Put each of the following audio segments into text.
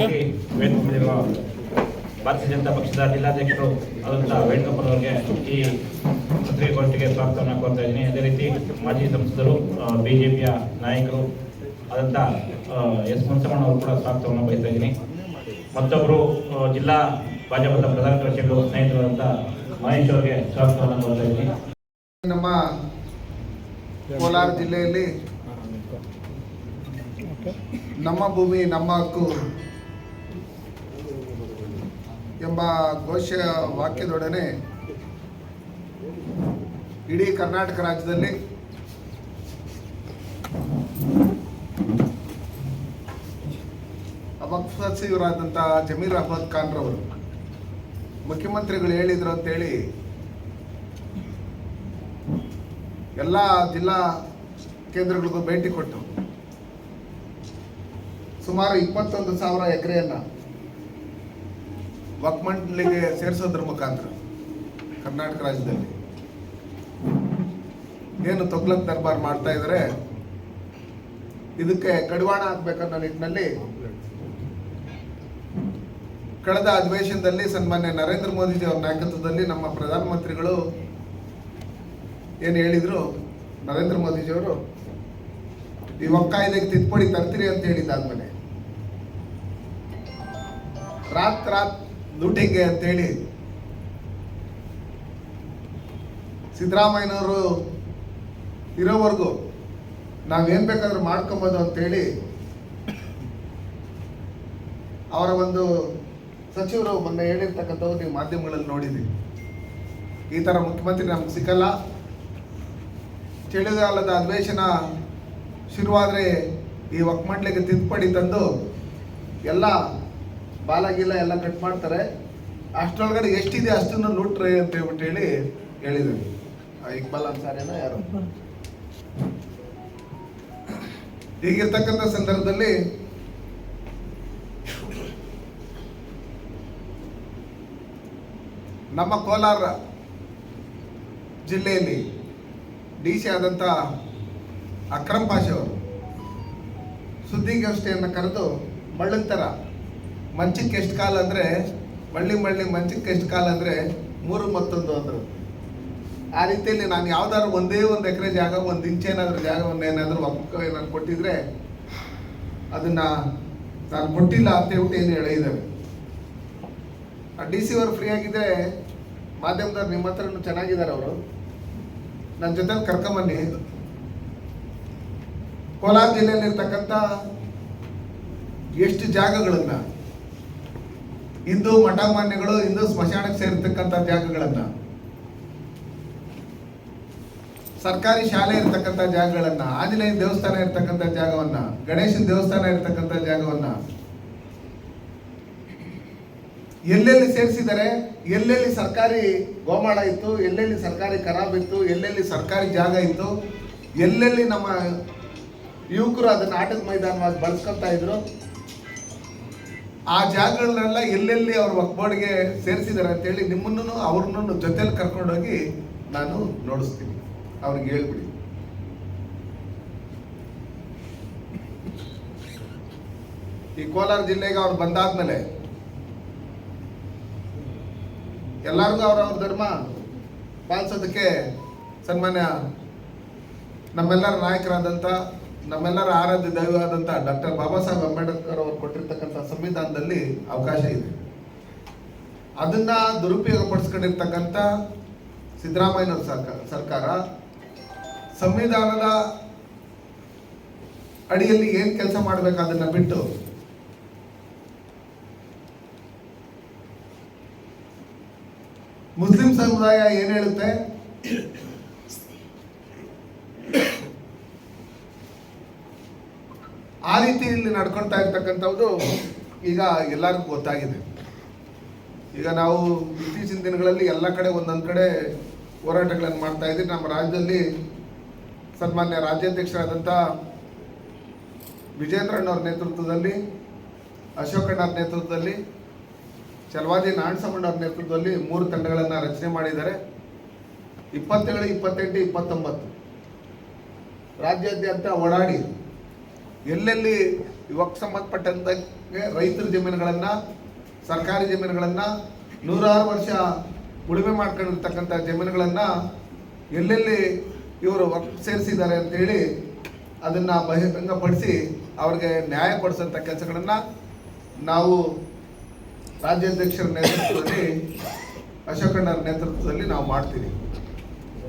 ಮಾಡಿರುವ ಭಾರತೀಯ ಜನತಾ ಪಕ್ಷದ ಜಿಲ್ಲಾಧ್ಯಕ್ಷರು ಆದಂಥ ಅವರಿಗೆ ಈ ಪತ್ರಿಕಾಗೋಷ್ಠಿಗೆ ಸ್ವಾಗತವನ್ನು ಕೋರ್ತಾ ಇದ್ದೀನಿ. ಅದೇ ರೀತಿ ಮಾಜಿ ಸಂಸದರು ಬಿಜೆಪಿಯ ನಾಯಕರು ಆದಂಥ ಎಸ್ ಮುನ್ಸಮಣ್ಣ ಅವರು ಕೂಡ ಸ್ವಾಗತವನ್ನು ಬಯಸ್ತಾ ಇದ್ದೀನಿ. ಮತ್ತೊಬ್ಬರು ಜಿಲ್ಲಾ ಭಾಜಪದ ಪ್ರಧಾನ ಕಾರ್ಯದರ್ಶಿಗಳು ಸ್ನೇಹಿತರಾದಂಥ ಮಹೇಶ್ ಅವರಿಗೆ ಸ್ವಾಗತವನ್ನು ಕೋರ್ತಾ ಇದ್ದೀನಿ. ನಮ್ಮ ಕೋಲಾರ ಜಿಲ್ಲೆಯಲ್ಲಿ ನಮ್ಮ ಭೂಮಿ, ನಮ್ಮ ಹಕ್ಕು ಎಂಬ ಘೋಷ ವಾಕ್ಯದೊಡನೆ ಇಡೀ ಕರ್ನಾಟಕ ರಾಜ್ಯದಲ್ಲಿ ವಕ್ಫ್ ಸಚಿವರಾದಂಥ ಜಮೀರ್ ಅಹಮದ್ ಖಾನ್ ರವರು. ಮುಖ್ಯಮಂತ್ರಿಗಳು ಹೇಳಿದ್ರು ಅಂತೇಳಿ ಎಲ್ಲ ಜಿಲ್ಲಾ ಕೇಂದ್ರಗಳಿಗೂ ಭೇಟಿ ಕೊಟ್ಟು ಸುಮಾರು ಇಪ್ಪತ್ತೊಂದು ಸಾವಿರ ಎಕರೆಯನ್ನ ವಕ್ ಮಂಡಳಿಗೆ ಸೇರಿಸೋದ್ರ ಮುಖಾಂತರ ಕರ್ನಾಟಕ ರಾಜ್ಯದಲ್ಲಿ ಏನು ತೊಗ್ಲಕ್ ದರ್ಬಾರ್ ಮಾಡ್ತಾ ಇದ್ದಾರೆ ಇದಕ್ಕೆ ಕಡಿವಾಣ ಹಾಕ್ಬೇಕನ್ನೋ ನಿಟ್ಟಿನಲ್ಲಿ ಕಳೆದ ಅಧಿವೇಶನದಲ್ಲಿ ಸನ್ಮಾನ್ಯ ನರೇಂದ್ರ ಮೋದಿಜಿ ಅವರ ನಾಯಕತ್ವದಲ್ಲಿ ನಮ್ಮ ಪ್ರಧಾನಮಂತ್ರಿಗಳು ಏನು ಹೇಳಿದ್ರು? ನರೇಂದ್ರ ಮೋದಿಜಿಯವರು ಈ ಒಕ್ಕಾಯ್ದೆಗೆ ತಿದ್ದುಪಡಿ ತರ್ತೀರಿ ಅಂತ ಹೇಳಿದ್ದಾದ್ಮೇಲೆ ರಾತ್ ರಾತ್ ಲೂಟಿಂಗ್ಗೆ ಅಂತೇಳಿ. ಸಿದ್ದರಾಮಯ್ಯನವರು ಇರೋವರೆಗೂ ನಾವೇನು ಬೇಕಾದ್ರೂ ಮಾಡ್ಕೊಬೋದು ಅಂತೇಳಿ ಅವರ ಒಂದು ಸಚಿವರು ಮೊನ್ನೆ ಹೇಳಿರ್ತಕ್ಕಂಥವ್ರು ನೀವು ಮಾಧ್ಯಮಗಳಲ್ಲಿ ನೋಡಿದ್ದೀವಿ ಈ ಥರ ಮುಖ್ಯಮಂತ್ರಿ ನಮ್ಗೆ ಸಿಕ್ಕಲ್ಲ. ಚಳಿಗಾಲದ ಅಧಿವೇಶನ ಶುರುವಾದರೆ ಈ ಒಕ್ಕಮಂಡ್ಲಿಗೆ ತಿದ್ದುಪಡಿ ತಂದು ಎಲ್ಲ ಬಾಲಗಿಲ್ಲ ಎಲ್ಲ ಕಟ್ ಮಾಡ್ತಾರೆ. ಅಷ್ಟರೊಳಗಡೆ ಎಷ್ಟಿದೆ ಅಷ್ಟನ್ನು ಲೂಟ್ರೆ ಅಂತ ಹೇಳ್ಬಿಟ್ಟು ಹೇಳಿ ಹೇಳಿದ್ರು ಆ ಇಕ್ಬಾಲ್ ಅನ್ಸಾರೇನ ಯಾರು. ಹೀಗಿರ್ತಕ್ಕಂಥ ಸಂದರ್ಭದಲ್ಲಿ ನಮ್ಮ ಕೋಲಾರ ಜಿಲ್ಲೆಯಲ್ಲಿ ಡಿ ಸಿ ಆದಂಥ ಅಕ್ರಮ್ ಪಾಷ ಅವರು ಸುದ್ದಿಗೋಷ್ಠಿಯನ್ನು ಕರೆದು ಮಳ್ಳಂತರ ಮಂಚಕ್ಕೆ ಎಷ್ಟು ಕಾಲ ಅಂದರೆ, ಮಳ್ಳಿ ಮಳ್ಳಿ ಮಂಚಕ್ಕೆ ಎಷ್ಟು ಕಾಲ ಅಂದರೆ ಮೂರು ಮತ್ತೊಂದು ಅಂದರು. ಆ ರೀತಿಯಲ್ಲಿ ನಾನು ಯಾವ್ದಾದ್ರು ಒಂದೇ ಒಂದು ಎಕರೆ ಜಾಗ, ಒಂದು ಇಂಚೇನಾದ್ರೂ ಜಾಗವನ್ನು ಏನಾದರೂ ಒಕ್ಕ ಏನಾದ್ರು ಕೊಟ್ಟಿದ್ರೆ, ಅದನ್ನ ನಾನು ಕೊಟ್ಟಿಲ್ಲ ಅಂತ ಹೇಳ್ಬಿಟ್ಟು ಏನು ಹೇಳಿದ್ದಾರೆ ಆ ಡಿ ಸಿ ಅವರು ಫ್ರೀ ಆಗಿದ್ರೆ ಮಾಧ್ಯಮದವ್ರು ನಿಮ್ಮ ಹತ್ರನೂ ಚೆನ್ನಾಗಿದ್ದಾರೆ ಅವರು. ನನ್ನ ಜೊತೆ ಕರ್ಕೊಂಬನ್ನಿ. ಕೋಲಾರ ಜಿಲ್ಲೆಯಲ್ಲಿರ್ತಕ್ಕಂಥ ಎಷ್ಟು ಜಾಗಗಳನ್ನ ಹಿಂದೂ ಮಠ ಮಾನ್ಯಗಳು ಹಿಂದೂ ಸ್ಮಶಾನಕ್ಕೆ ಸೇರಿರ್ತಕ್ಕಂಥ ಜಾಗಗಳನ್ನ. ಸರ್ಕಾರಿ ಶಾಲೆ ಇರ್ತಕ್ಕಂಥ ಜಾಗಗಳನ್ನ ಆಂಜನೇಯ ದೇವಸ್ಥಾನ ಇರ್ತಕ್ಕಂಥ ಜಾಗವನ್ನ, ಗಣೇಶನ ದೇವಸ್ಥಾನ ಇರ್ತಕ್ಕಂಥ ಜಾಗವನ್ನ. ಎಲ್ಲೆಲ್ಲಿ ಸೇರಿಸಿದರೆ ಎಲ್ಲೆಲ್ಲಿ ಸರ್ಕಾರಿ ಗೋಮಾಳ ಇತ್ತು? ಎಲ್ಲೆಲ್ಲಿ ಸರ್ಕಾರಿ ಖರಾಬ್ ಇತ್ತು? ಎಲ್ಲೆಲ್ಲಿ ಸರ್ಕಾರಿ ಜಾಗ ಇತ್ತು? ಎಲ್ಲೆಲ್ಲಿ ನಮ್ಮ ಯುವಕರು ಅದನ್ನ ಆಟದ ಮೈದಾನವಾಗಿ ಬಳಸ್ಕೊತಾ ಇದ್ರು? ಆ ಜಾಗಗಳನ್ನೆಲ್ಲ ಎಲ್ಲೆಲ್ಲಿ ಅವ್ರ ಒಕ್ಬೋರ್ಡ್ಗೆ ಸೇರಿಸಿದ್ದಾರೆ ಅಂತೇಳಿ ನಿಮ್ಮನ್ನು ಅವ್ರನ್ನೂ ಜೊತೆಲಿ ಕರ್ಕೊಂಡೋಗಿ ನಾನು ನೋಡಿಸ್ತೀನಿ. ಅವ್ರಿಗೆ ಹೇಳ್ಬಿಡಿ. ಈ ಕೋಲಾರ ಜಿಲ್ಲೆಗೆ ಅವ್ರು ಬಂದಾದ್ಮೇಲೆ ಎಲ್ಲರಿಗೂ ಅವ್ರವ್ರ ಧರ್ಮ. ಪಾಲಿಸೋದಕ್ಕೆ ಸನ್ಮಾನ್ಯ ನಮ್ಮೆಲ್ಲರ ನಾಯಕರಾದಂಥ ನಮ್ಮೆಲ್ಲರ ಆರಾಧ್ಯ ದೈವ ಆದಂಥ ಡಾಕ್ಟರ್ ಬಾಬಾ ಸಾಹೇಬ್ ಅಂಬೇಡ್ಕರ್ ಅವರು ಕೊಟ್ಟಿರ್ತಕ್ಕಂಥ ಸಂವಿಧಾನದಲ್ಲಿ ಅವಕಾಶ ಇದೆ. ಅದನ್ನ ದುರುಪಯೋಗ ಪಡಿಸ್ಕೊಂಡಿರ್ತಕ್ಕಂಥ ಸಿದ್ದರಾಮಯ್ಯನವ್ರ ಸರ್ಕಾರ ಸಂವಿಧಾನದ ಅಡಿಯಲ್ಲಿ ಏನ್ ಕೆಲಸ ಮಾಡ್ಬೇಕು ಅದನ್ನ ಬಿಟ್ಟು ಮುಸ್ಲಿಂ ಸಮುದಾಯ ಏನ್ ಹೇಳುತ್ತೆ? ಆ ರೀತಿ ಇಲ್ಲಿ ನಡ್ಕೊಳ್ತಾ ಇರ್ತಕ್ಕಂಥದ್ದು ಈಗ ಎಲ್ಲರಿಗೂ ಗೊತ್ತಾಗಿದೆ. ಈಗ ನಾವು ಇತ್ತೀಚಿನ ದಿನಗಳಲ್ಲಿ ಎಲ್ಲ ಕಡೆ ಒಂದೊಂದು ಕಡೆ ಹೋರಾಟಗಳನ್ನು ಮಾಡ್ತಾ ಇದ್ದೀವಿ. ನಮ್ಮ ರಾಜ್ಯದಲ್ಲಿ ಸನ್ಮಾನ್ಯ ರಾಜ್ಯಾಧ್ಯಕ್ಷರಾದಂಥ ವಿಜೇಂದ್ರಣ್ಣವ್ರ ನೇತೃತ್ವದಲ್ಲಿ ಅಶೋಕಣ್ಣವ್ರ ನೇತೃತ್ವದಲ್ಲಿ ಚಲವಾದಿ ನಾರಾಯಣಸ್ವಾಮಣ್ಣವ್ರ ನೇತೃತ್ವದಲ್ಲಿ ಮೂರು ತಂಡಗಳನ್ನು ರಚನೆ ಮಾಡಿದ್ದಾರೆ. ಇಪ್ಪತ್ತೇಳು, ಇಪ್ಪತ್ತೆಂಟು, ಇಪ್ಪತ್ತೊಂಬತ್ತು. ರಾಜ್ಯಾದ್ಯಂತ ಓಡಾಡಿ ಎಲ್ಲೆಲ್ಲಿ ಇವಾಗ ಸಂಬಂಧಪಟ್ಟಂತೆ ರೈತರ ಜಮೀನುಗಳನ್ನ, ಸರ್ಕಾರಿ ಜಮೀನುಗಳನ್ನ, ನೂರಾರು ವರ್ಷ ಉಳುಮೆ ಮಾಡ್ಕೊಂಡಿರ್ತಕ್ಕಂಥ ಜಮೀನುಗಳನ್ನ ಎಲ್ಲೆಲ್ಲಿ ಇವರು ಸೇರಿಸಿದ್ದಾರೆ ಅಂತೇಳಿ ಅದನ್ನ ಬಹಿರಂಗಪಡಿಸಿ ಅವ್ರಿಗೆ ನ್ಯಾಯ ಕೊಡಿಸೋಂಥ ಕೆಲಸಗಳನ್ನ ನಾವು ರಾಜ್ಯಾಧ್ಯಕ್ಷರ ನೇತೃತ್ವದಲ್ಲಿ ಅಶೋಕಣ್ಣರ ನೇತೃತ್ವದಲ್ಲಿ ನಾವು ಮಾಡ್ತೀವಿ.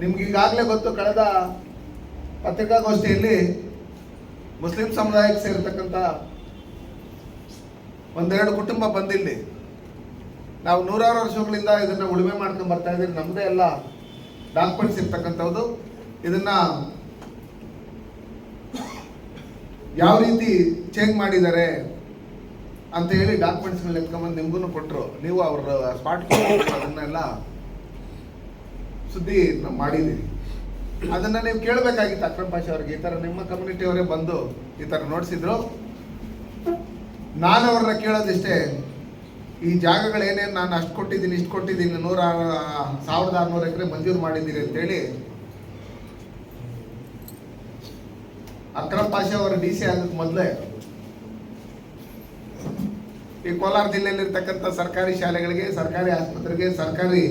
ನಿಮ್ಗೆ ಈಗಾಗಲೇ ಗೊತ್ತು, ಕಳೆದ ಪತ್ರಿಕಾಗೋಷ್ಠಿಯಲ್ಲಿ ಮುಸ್ಲಿಂ ಸಮುದಾಯಕ್ಕೆ ಸೇರ್ತಕ್ಕಂಥ ಒಂದೆರಡು ಕುಟುಂಬ ಬಂದಿಲ್ಲಿ. ನಾವು ನೂರಾರು ವರ್ಷಗಳಿಂದ ಇದನ್ನ ಉಳುಮೆ ಮಾಡ್ಕೊಂಡು ಬರ್ತಾ ಇದ್ದೀವಿ. ನಮ್ಮದೇ ಎಲ್ಲ ಡಾಕ್ಯುಮೆಂಟ್ಸ್ ಇರ್ತಕ್ಕಂಥದ್ದು. ಇದನ್ನ ಯಾವ ರೀತಿ ಚೇಂಜ್ ಮಾಡಿದ್ದಾರೆ ಅಂತ ಹೇಳಿ ಡಾಕ್ಯುಮೆಂಟ್ಸ್ಗಳನ್ನ ಎತ್ಕೊಂಬಂದು ನಿಮ್ಗೂ ಕೊಟ್ಟರು ನೀವು ಅವ್ರ ಸ್ಪಾಟ್ ಅದನ್ನೆಲ್ಲ ಸುದ್ದಿ ನಾವು ಮಾಡಿದ್ದೀವಿ ಅದನ್ನ ನೀವು ಕೇಳಬೇಕಾಗಿತ್ತು ಅಕ್ರಮ್ ಪಾಷಾ ಅವ್ರಿಗೆ. ಈ ಥರ ನಿಮ್ಮ ಕಮ್ಯುನಿಟಿ ಅವರೇ ಬಂದು ಈ ಥರ ನೋಡಿಸಿದ್ರು. ನಾನು ಅವ್ರನ್ನ ಕೇಳೋದಿಷ್ಟೇ, ಈ ಜಾಗಗಳೇನೇನು ನಾನು ಅಷ್ಟು ಕೊಟ್ಟಿದ್ದೀನಿ, ಇಷ್ಟು ಕೊಟ್ಟಿದ್ದೀನಿ, ನೂರ ಸಾವಿರದ ಆರುನೂರು ಎಕರೆ ಮಂಜೂರು ಮಾಡಿದ್ದೀರಿ ಅಂತೇಳಿ, ಅಕ್ರಮ್ ಪಾಷೆ ಅವರ ಡಿ ಸಿ ಆಗಕ್ಕೆ ಮೊದಲೇ, ಈ ಕೋಲಾರ ಜಿಲ್ಲೆಯಲ್ಲಿರ್ತಕ್ಕಂಥ ಸರ್ಕಾರಿ ಶಾಲೆಗಳಿಗೆ, ಸರ್ಕಾರಿ ಆಸ್ಪತ್ರೆಗೆ, ಸರ್ಕಾರಿ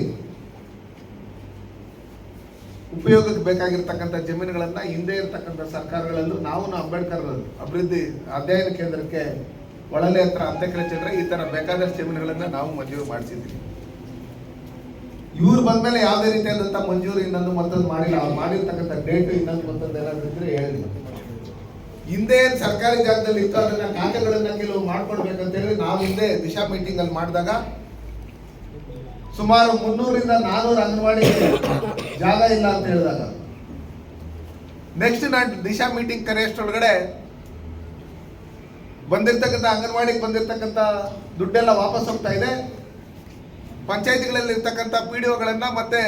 ಉಪಯೋಗಕ್ಕೆ ಬೇಕಾಗಿರ್ತಕ್ಕಂಥ ಜಮೀನುಗಳನ್ನ ಹಿಂದೆ ಇರತಕ್ಕಂಥ ಸರ್ಕಾರಗಳಲ್ಲೂ ನಾವು ಅಂಬೇಡ್ಕರ್ ಅಭಿವೃದ್ಧಿ ಅಧ್ಯಯನ ಕೇಂದ್ರಕ್ಕೆ ಒಳಲೆ ಹತ್ರ ಅಧ್ಯಕ್ಷರ ಚಂದ್ರೆ ಈ ತರ ಬೇಕಾದಷ್ಟು ಜಮೀನುಗಳನ್ನ ನಾವು ಮಂಜೂರು ಮಾಡಿಸಿದ್ವಿ ಇವ್ರು ಬಂದ್ಮೇಲೆ ಯಾವುದೇ ರೀತಿಯಾದಂಥ ಮಂಜೂರು ಇನ್ನೊಂದು ಮತ್ತೊಂದು ಮಾಡಿಲ್ಲ. ಅವ್ರು ಮಾಡಿರ್ತಕ್ಕಂಥ ಡೇಟ್ ಇನ್ನೊಂದು ಮತ್ತೊಂದು ಏನಾದ್ರು ಇದ್ರೆ ಹೇಳಿ ಹಿಂದೆ ಸರ್ಕಾರಿ ಜಾಗದಲ್ಲಿ ಇತ್ತು, ಅದನ್ನ ಖಾತೆಗಳನ್ನ ಕೆಲವು ಮಾಡ್ಕೊಡ್ಬೇಕಂತ ಹೇಳಿ ನಾವು ಹಿಂದೆ ದಿಶಾ ಮೀಟಿಂಗ್ ಅಲ್ಲಿ ಮಾಡಿದಾಗ ಸುಮಾರು ಮುನ್ನೂರಿಂದ ನಾನೂರು ಅಂಗನವಾಡಿ ಜಾಗ ಇಲ್ಲ ಅಂತ ಹೇಳಿದಾಗ. ನೆಕ್ಸ್ಟ್ ನಾನು ದಿಶಾ ಮೀಟಿಂಗ್ ಕರೆಯಷ್ಟೊಳಗಡೆ ಬಂದಿರ್ತಕ್ಕಂಥ ಅಂಗನವಾಡಿಗೆ ಬಂದಿರ್ತಕ್ಕಂಥ ದುಡ್ಡೆಲ್ಲ ವಾಪಸ್ ಹೋಗ್ತಾ ಇದೆ. ಪಂಚಾಯತಿಗಳಲ್ಲಿ ಇರ್ತಕ್ಕಂಥ ಪಿ ಡಿ ಒಗಳನ್ನ ಮತ್ತೆ